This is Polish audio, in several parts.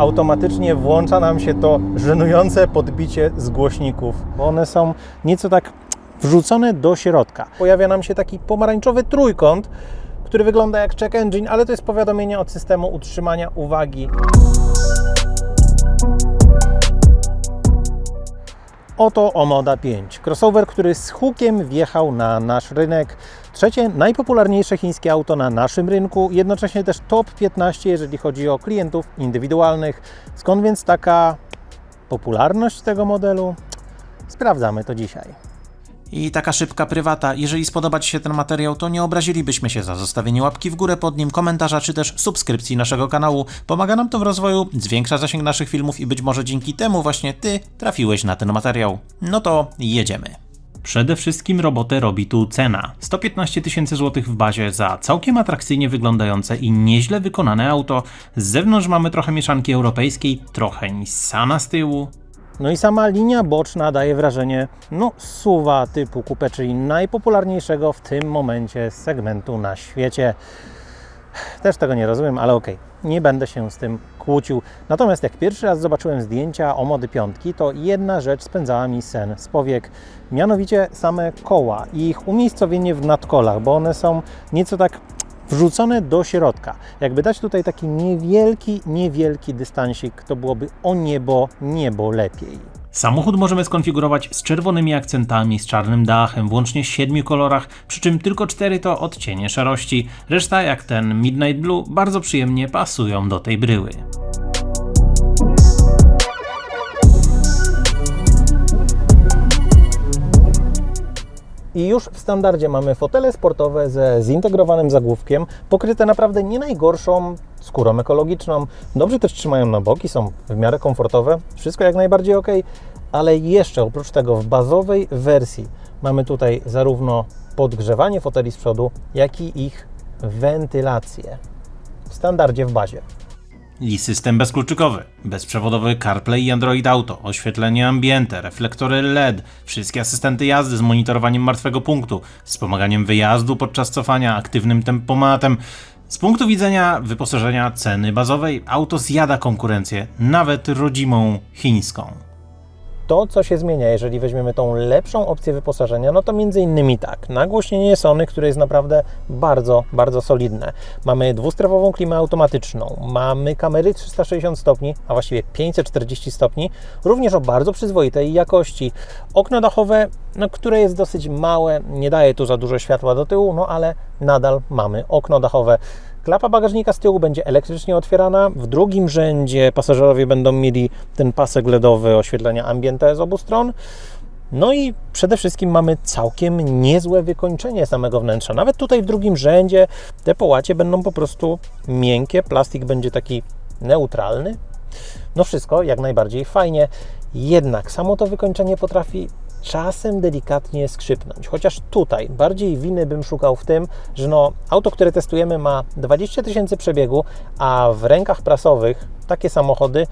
automatycznie włącza nam się to żenujące podbicie z głośników, bo one są nieco tak wrzucone do środka. Pojawia nam się taki pomarańczowy trójkąt, który wygląda jak check engine, ale to jest powiadomienie od systemu utrzymania uwagi. Oto Omoda 5. Crossover, który z hukiem wjechał na nasz rynek. Trzecie najpopularniejsze chińskie auto na naszym rynku, jednocześnie też top 15, jeżeli chodzi o klientów indywidualnych. Skąd więc taka popularność tego modelu? Sprawdzamy to dzisiaj. I taka szybka prywata. Jeżeli spodoba Ci się ten materiał, to nie obrazilibyśmy się za zostawienie łapki w górę pod nim, komentarza czy też subskrypcji naszego kanału. Pomaga nam to w rozwoju, zwiększa zasięg naszych filmów i być może dzięki temu właśnie Ty trafiłeś na ten materiał. No to jedziemy. Przede wszystkim robotę robi tu cena. 115 tysięcy złotych w bazie za całkiem atrakcyjnie wyglądające i nieźle wykonane auto. Z zewnątrz mamy trochę mieszanki europejskiej, trochę Nissana z tyłu, No i sama linia boczna daje wrażenie, no, suwa typu coupe, czyli najpopularniejszego w tym momencie segmentu na świecie. Też tego nie rozumiem, ale okej, nie będę się z tym kłócił. Natomiast jak pierwszy raz zobaczyłem zdjęcia o mody piątki, to jedna rzecz spędzała mi sen z powiek, mianowicie same koła i ich umiejscowienie w nadkolach, bo one są nieco tak wrzucone do środka. Jakby dać tutaj taki niewielki, niewielki dystansik, to byłoby o niebo, niebo lepiej. Samochód możemy skonfigurować z czerwonymi akcentami, z czarnym dachem, w łącznie siedmiu kolorach, przy czym tylko cztery to odcienie szarości. Reszta, jak ten Midnight Blue, bardzo przyjemnie pasują do tej bryły. I już w standardzie mamy fotele sportowe ze zintegrowanym zagłówkiem, pokryte naprawdę nie najgorszą skórą ekologiczną. Dobrze też trzymają na boki, są w miarę komfortowe, wszystko jak najbardziej ok, ale jeszcze oprócz tego w bazowej wersji mamy tutaj zarówno podgrzewanie foteli z przodu, jak i ich wentylację. W standardzie w bazie. I system bezkluczykowy, bezprzewodowy CarPlay i Android Auto, oświetlenie ambiente, reflektory LED, wszystkie asystenty jazdy z monitorowaniem martwego punktu, wspomaganiem wyjazdu podczas cofania, aktywnym tempomatem. Z punktu widzenia wyposażenia ceny bazowej, auto zjada konkurencję, nawet rodzimą chińską. To, co się zmienia, jeżeli weźmiemy tą lepszą opcję wyposażenia, no to między innymi tak, nagłośnienie Sony, które jest naprawdę bardzo, bardzo solidne. Mamy dwustrefową klimę automatyczną, mamy kamery 360 stopni, a właściwie 540 stopni, również o bardzo przyzwoitej jakości. Okno dachowe, no, które jest dosyć małe, nie daje tu za dużo światła do tyłu, no ale nadal mamy okno dachowe. Klapa bagażnika z tyłu będzie elektrycznie otwierana. W drugim rzędzie pasażerowie będą mieli ten pasek LEDowy oświetlenia ambiente z obu stron. No i przede wszystkim mamy całkiem niezłe wykończenie samego wnętrza. Nawet tutaj w drugim rzędzie te połacie będą po prostu miękkie, plastik będzie taki neutralny. No wszystko jak najbardziej fajnie. Jednak samo to wykończenie potrafi czasem delikatnie skrzypnąć. Chociaż tutaj bardziej winy bym szukał w tym, że no, auto, które testujemy ma 20 tysięcy przebiegu, a w rękach prasowych takie samochody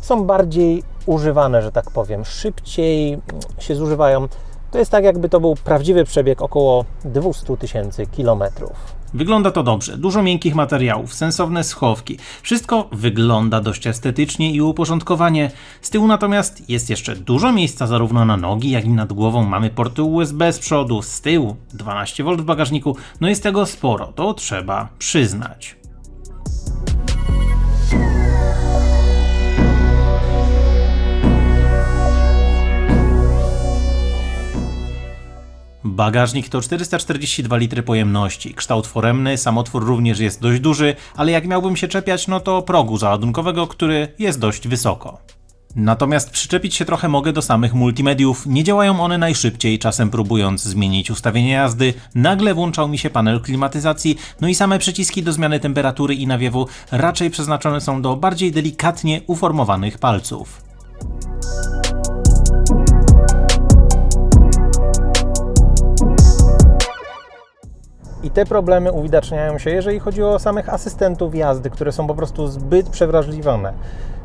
są bardziej używane, że tak powiem, szybciej się zużywają. To jest tak, jakby to był prawdziwy przebieg około 200 tysięcy kilometrów. Wygląda to dobrze, dużo miękkich materiałów, sensowne schowki. Wszystko wygląda dość estetycznie i uporządkowanie. Z tyłu natomiast jest jeszcze dużo miejsca zarówno na nogi, jak i nad głową. Mamy porty USB z przodu, z tyłu 12V w bagażniku. No jest tego sporo, to trzeba przyznać. Bagażnik to 442 litry pojemności. Kształt foremny, samotwór również jest dość duży, ale jak miałbym się czepiać, no to progu załadunkowego, który jest dość wysoko. Natomiast przyczepić się trochę mogę do samych multimediów. Nie działają one najszybciej, czasem próbując zmienić ustawienie jazdy, nagle włączał mi się panel klimatyzacji, no i same przyciski do zmiany temperatury i nawiewu raczej przeznaczone są do bardziej delikatnie uformowanych palców. Te problemy uwidaczniają się, jeżeli chodzi o samych asystentów jazdy, które są po prostu zbyt przewrażliwione.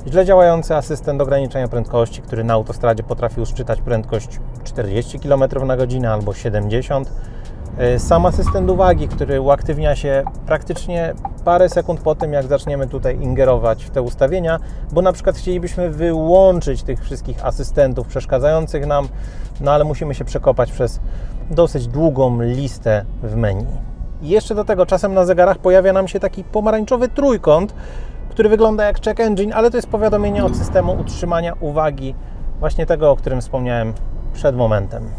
Źle działający asystent ograniczenia prędkości, który na autostradzie potrafił szczytać prędkość 40 km na godzinę albo 70 Y, Sam asystent uwagi, który uaktywnia się praktycznie parę sekund po tym, jak zaczniemy tutaj ingerować w te ustawienia, bo na przykład chcielibyśmy wyłączyć tych wszystkich asystentów przeszkadzających nam, no ale musimy się przekopać przez dosyć długą listę w menu. Jeszcze do tego czasem na zegarach pojawia nam się taki pomarańczowy trójkąt, który wygląda jak check engine, ale to jest powiadomienie od systemu utrzymania uwagi, właśnie tego, o którym wspomniałem przed momentem.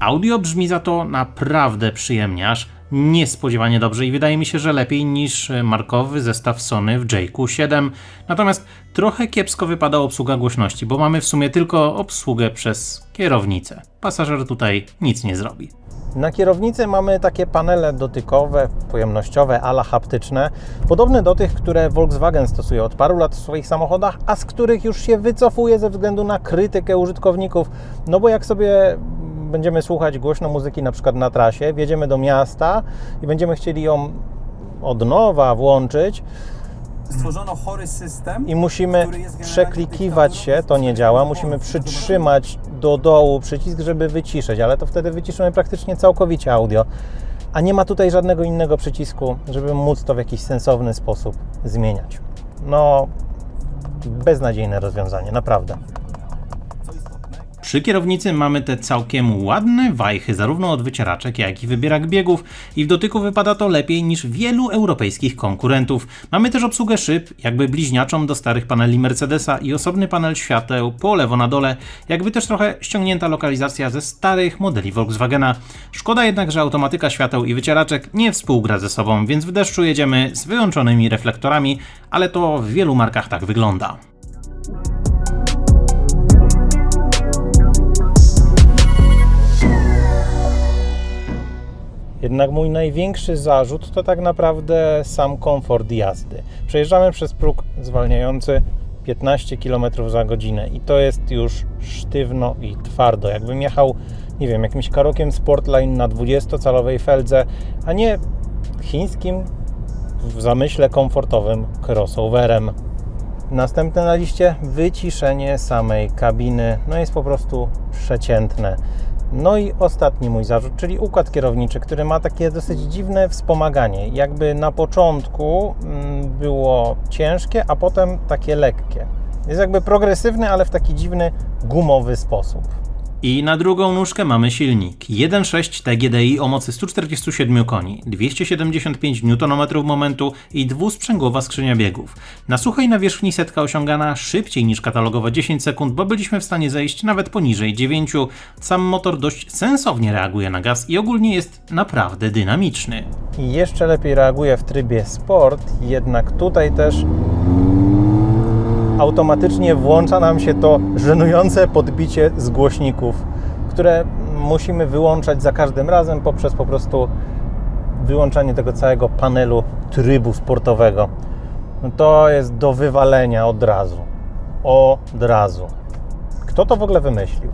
Audio brzmi za to naprawdę przyjemnie, aż niespodziewanie dobrze i wydaje mi się, że lepiej niż markowy zestaw Sony w Jake'u 7. Natomiast trochę kiepsko wypada obsługa głośności, bo mamy w sumie tylko obsługę przez kierownicę. Pasażer tutaj nic nie zrobi. Na kierownicy mamy takie panele dotykowe, pojemnościowe, ala haptyczne, podobne do tych, które Volkswagen stosuje od paru lat w swoich samochodach, a z których już się wycofuje ze względu na krytykę użytkowników. No bo jak sobie będziemy słuchać głośno muzyki na przykład na trasie, wjedziemy do miasta i będziemy chcieli ją od nowa włączyć Stworzono chory system. i musimy przeklikiwać się, to nie działa, musimy przytrzymać do dołu przycisk, żeby wyciszyć, ale to wtedy wyciszymy praktycznie całkowicie audio. A nie ma tutaj żadnego innego przycisku, żeby móc to w jakiś sensowny sposób zmieniać. No, beznadziejne rozwiązanie, naprawdę. Przy kierownicy mamy te całkiem ładne wajchy, zarówno od wycieraczek, jak i wybierak biegów i w dotyku wypada to lepiej niż wielu europejskich konkurentów. Mamy też obsługę szyb, jakby bliźniaczą do starych paneli Mercedesa i osobny panel świateł po lewo na dole, jakby też trochę ściągnięta lokalizacja ze starych modeli Volkswagena. Szkoda jednak, że automatyka świateł i wycieraczek nie współgra ze sobą, więc w deszczu jedziemy z wyłączonymi reflektorami, ale to w wielu markach tak wygląda. Jednak mój największy zarzut to tak naprawdę sam komfort jazdy. Przejeżdżamy przez próg zwalniający 15 km za godzinę i to jest już sztywno i twardo. Jakbym jechał, nie wiem, jakimś karokiem Sportline na 20-calowej feldze, a nie chińskim w zamyśle komfortowym crossoverem. Następne na liście wyciszenie samej kabiny. No jest po prostu przeciętne. No i ostatni mój zarzut, czyli układ kierowniczy, który ma takie dosyć dziwne wspomaganie. Jakby na początku mm, było ciężkie, a potem takie lekkie. Jest jakby progresywny, ale w taki dziwny, gumowy sposób. I na drugą nóżkę mamy silnik 1.6 TGDI o mocy 147 koni, 275 Nm momentu i dwusprzęgłowa skrzynia biegów. Na suchej nawierzchni setka osiągana szybciej niż katalogowe 10 sekund, bo byliśmy w stanie zejść nawet poniżej 9. Sam motor dość sensownie reaguje na gaz i ogólnie jest naprawdę dynamiczny. Jeszcze lepiej reaguje w trybie sport, jednak tutaj też automatycznie włącza nam się to żenujące podbicie z głośników, które musimy wyłączać za każdym razem poprzez po prostu wyłączanie tego całego panelu trybu sportowego. To jest do wywalenia od razu. Od razu. Kto to w ogóle wymyślił?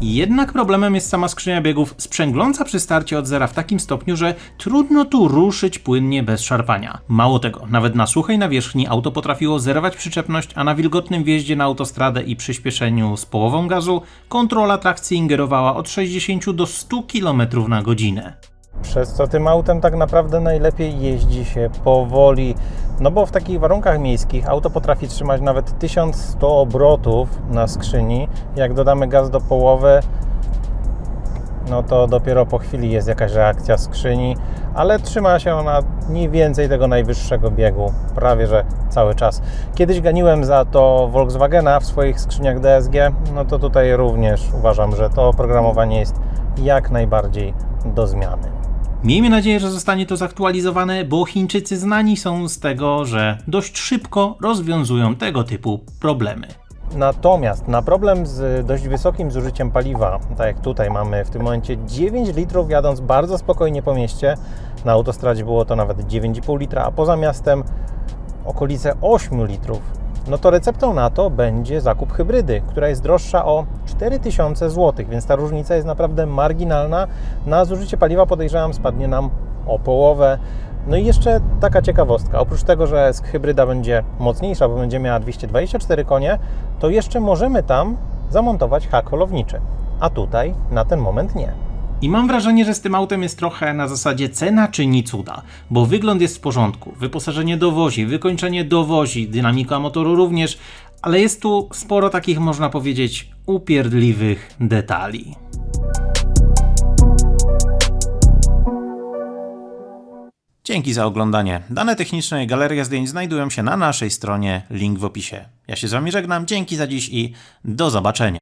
Jednak problemem jest sama skrzynia biegów, sprzęgląca przy starcie od zera w takim stopniu, że trudno tu ruszyć płynnie bez szarpania. Mało tego, nawet na suchej nawierzchni auto potrafiło zerwać przyczepność, a na wilgotnym wjeździe na autostradę i przyspieszeniu z połową gazu kontrola trakcji ingerowała od 60 do 100 km na godzinę. Przez co tym autem tak naprawdę najlepiej jeździ się powoli. No bo w takich warunkach miejskich auto potrafi trzymać nawet 1100 obrotów na skrzyni. Jak dodamy gaz do połowy, no to dopiero po chwili jest jakaś reakcja skrzyni, ale trzyma się ona mniej więcej tego najwyższego biegu, prawie że cały czas. Kiedyś ganiłem za to Volkswagena w swoich skrzyniach DSG, no to tutaj również uważam, że to oprogramowanie jest jak najbardziej do zmiany. Miejmy nadzieję, że zostanie to zaktualizowane, bo Chińczycy znani są z tego, że dość szybko rozwiązują tego typu problemy. Natomiast na problem z dość wysokim zużyciem paliwa, tak jak tutaj mamy w tym momencie 9 litrów jadąc bardzo spokojnie po mieście, na autostradzie było to nawet 9,5 litra, a poza miastem okolice 8 litrów, no to receptą na to będzie zakup hybrydy, która jest droższa o 4000 zł, więc ta różnica jest naprawdę marginalna. Na zużycie paliwa podejrzewam spadnie nam o połowę. No i jeszcze taka ciekawostka, oprócz tego, że hybryda będzie mocniejsza, bo będzie miała 224 konie, to jeszcze możemy tam zamontować hak holowniczy, a tutaj na ten moment nie. I mam wrażenie, że z tym autem jest trochę na zasadzie cena czyni cuda, bo wygląd jest w porządku, wyposażenie dowozi, wykończenie dowozi, dynamika motoru również, ale jest tu sporo takich, można powiedzieć, upierdliwych detali. Dzięki za oglądanie. Dane techniczne i galeria zdjęć znajdują się na naszej stronie, link w opisie. Ja się z Wami żegnam, dzięki za dziś i do zobaczenia.